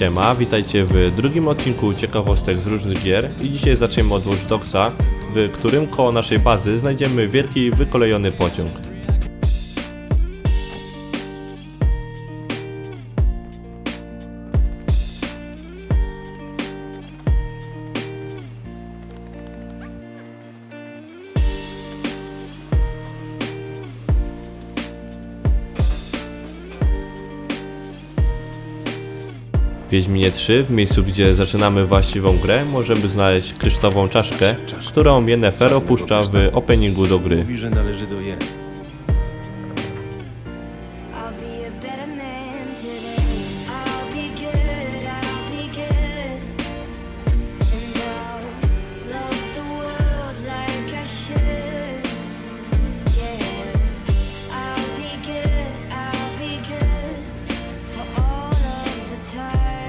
Siema, witajcie w drugim odcinku ciekawostek z różnych gier i dzisiaj zaczniemy od Watch Dogsa, w którym koło naszej bazy znajdziemy wielki wykolejony pociąg. Wiedźminie 3, w miejscu gdzie zaczynamy właściwą grę, możemy znaleźć kryształową czaszkę, którą Yennefer opuszcza w openingu do gry. Mówi, że należy do Jen. I'll be a better man today.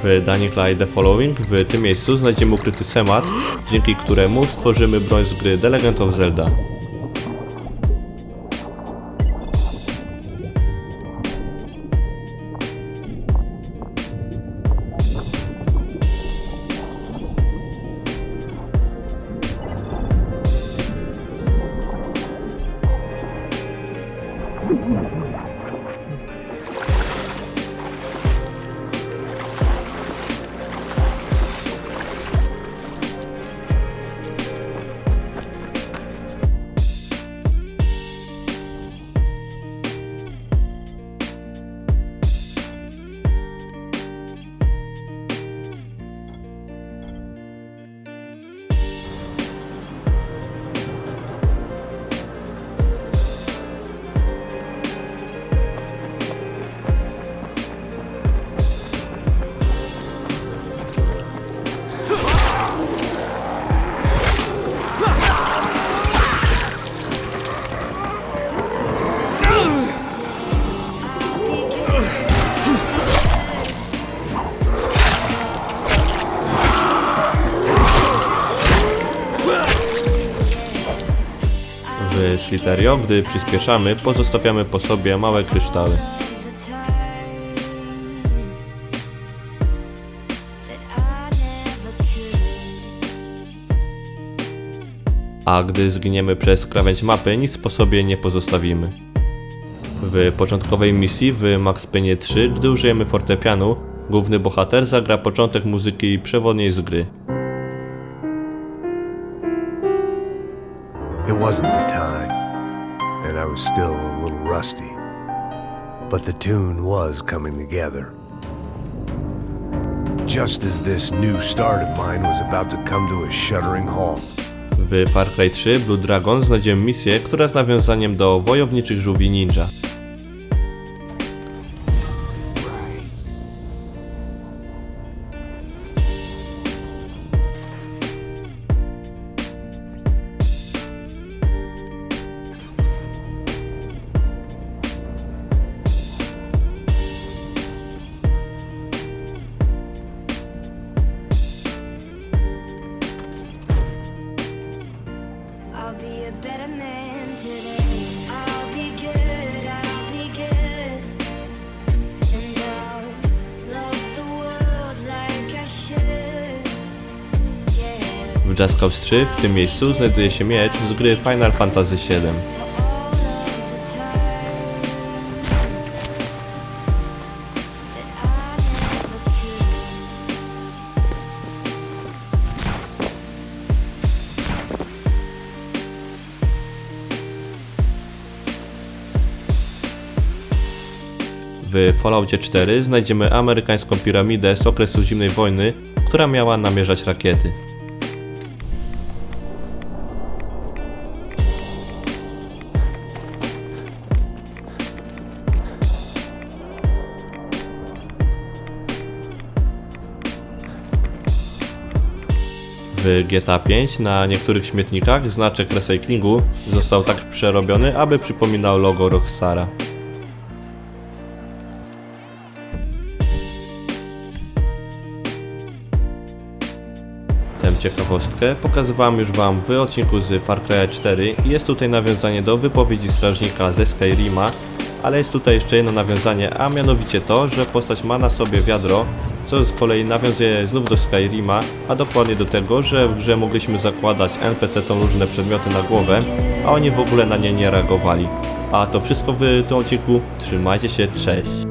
W Dying Light The Following w tym miejscu znajdziemy ukryty schemat, dzięki któremu stworzymy broń z gry The Legend of Zelda. W Sliterio, gdy przyspieszamy, pozostawiamy po sobie małe kryształy. a gdy zginiemy przez krawędź mapy, nic po sobie nie pozostawimy. W początkowej misji w Max Payne 3, gdy użyjemy fortepianu, główny bohater zagra początek muzyki przewodniej z gry. Wasn't the time, and I was still a little rusty. But the tune was coming together. Just as this new start of mine was about to come to a shuddering halt. W Far Cry 3 Blue Dragon znajdziemy misję, która jest nawiązaniem do wojowniczych żółwi ninja. W Just Cause 3 w tym miejscu znajduje się miecz z gry Final Fantasy VII. W Falloutie 4 znajdziemy amerykańską piramidę z okresu zimnej wojny, która miała namierzać rakiety. W GTA 5 na niektórych śmietnikach znaczek recyklingu został tak przerobiony, aby przypominał logo Rockstara. Ciekawostkę pokazywałem już wam w odcinku z Far Cry 4 i jest tutaj nawiązanie do wypowiedzi strażnika ze Skyrima, ale jest tutaj jeszcze jedno nawiązanie, a mianowicie to, że postać ma na sobie wiadro co z kolei nawiązuje znów do Skyrima, a dokładnie do tego, że w grze mogliśmy zakładać NPC-tom różne przedmioty na głowę, a oni w ogóle na nie nie reagowali. A to wszystko w tym odcinku. Trzymajcie się, cześć!